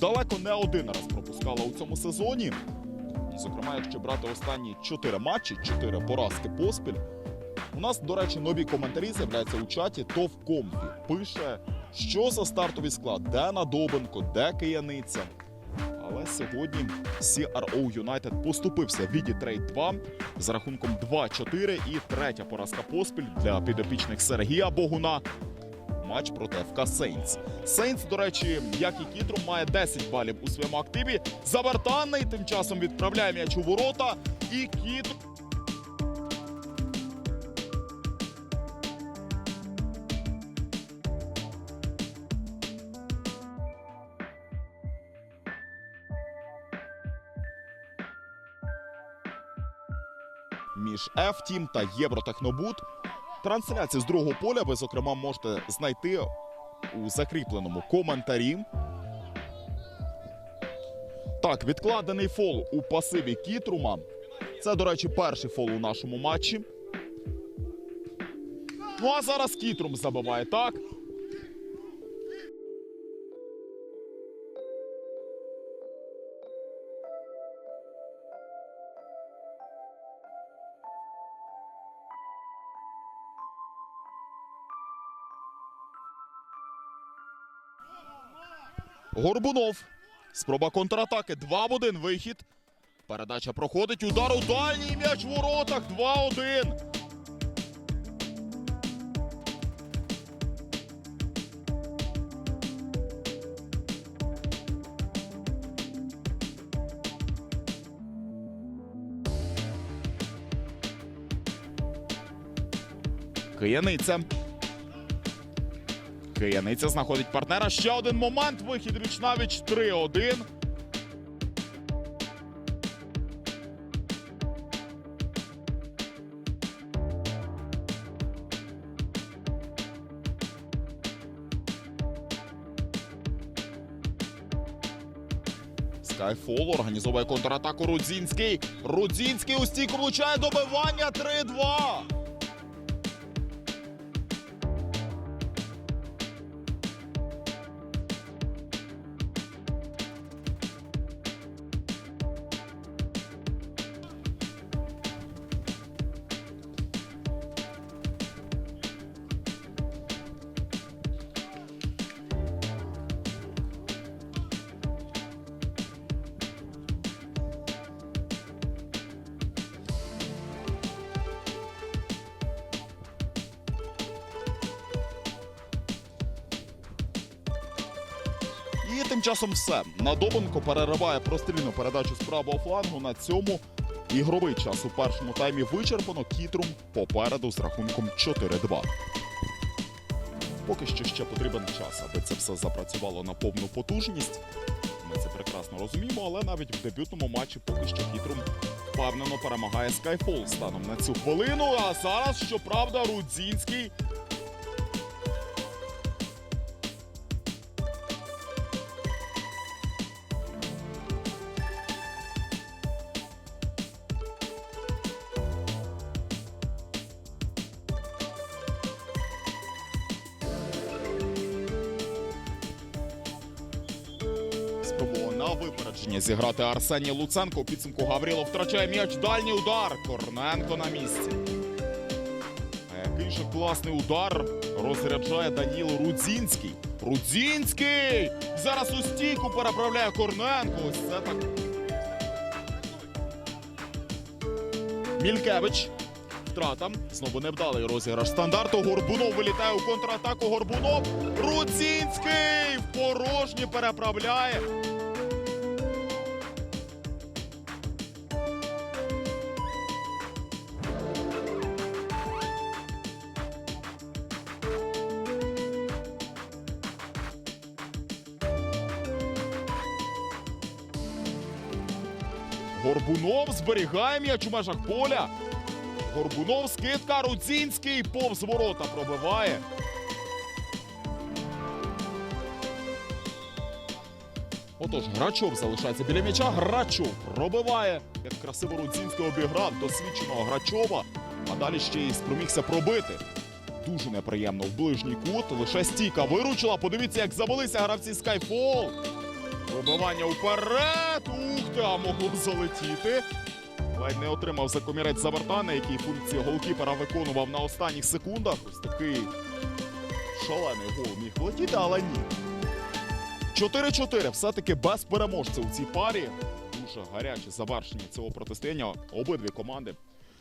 далеко не один раз пропускала у цьому сезоні. Зокрема, якщо брати останні чотири матчі, чотири поразки поспіль. У нас, до речі, нові коментарі з'являються у чаті. ТОВ Комфі пише, що за стартовий склад, де Надобенко, де Кияниця. Але сьогодні CRO United поступився в віді трейд 2 з рахунком 2-4 і третя поразка поспіль для підопічних Сергія Богуна. Матч проти ФК Сейнс. Сейнс, до речі, як і Кітрум, має 10 балів у своєму активі. Завертаний тим часом відправляє м'яч у ворота. І Кітрум. між F-Team та Євротехнобут. Трансляцію з другого поля ви, зокрема, можете знайти у закріпленому коментарі. Так, відкладений фол у пасиві Кітрума. Це, до речі, перший фол у нашому матчі. Ну а зараз Кітрум забиває так. Горбунов. Спроба контратаки. 2 в 1 вихід. Передача проходить. Удар у дальній м'яч в воротах. 2-1. Кияниця. Кияниця знаходить партнера. Ще один момент. Вихід віч навіч 3-1. Скайфол організовує контратаку Рудзінський. Рудзінський у стійку влучає добивання 3-2. І тим часом все. Надобенко перериває прострільну передачу з правого флангу. На цьому ігровий час у першому таймі вичерпано. Кітрум попереду з рахунком 4-2. Поки що ще потрібен час, аби це все запрацювало на повну потужність. Ми це прекрасно розуміємо, але навіть в дебютному матчі поки що Кітрум впевнено перемагає Skyfall станом на цю хвилину. А зараз, щоправда, Рудзінський на випередження зіграти Арсеній Луценко. У підсумку Гаврилов втрачає м'яч. Дальній удар. Корненко на місці. А який же класний удар розряджає Даніл Рудзінський. Рудзінський! Зараз у стійку переправляє Корненко. Ось це так. Мількевич. Втрата. Знову невдалий розіграш стандарту. Горбунов вилітає у контратаку. Горбунов. Рудзінський в порожні переправляє. Горбунов зберігає м'яч у межах поля. Горбунов скидка Рудзінський повз ворота пробиває. Отож, Грачов залишається біля м'яча. Грачов пробиває. Як красиво Рудзінський обіграв досвідченого Грачова. А далі ще й спромігся пробити. Дуже неприємно в ближній кут. Лише стійка виручила. Подивіться, як завелися гравці Skyfall. Пробивання вперед. Ух ти, а могло залетіти. Ледь не отримав за комірець Завертана, який функцію голкіпера виконував на останніх секундах. Ось такий шалений гол міг влетіти, але ні. 4-4. Все-таки без переможця у цій парі. Дуже гаряче завершення цього протистояння. Обидві команди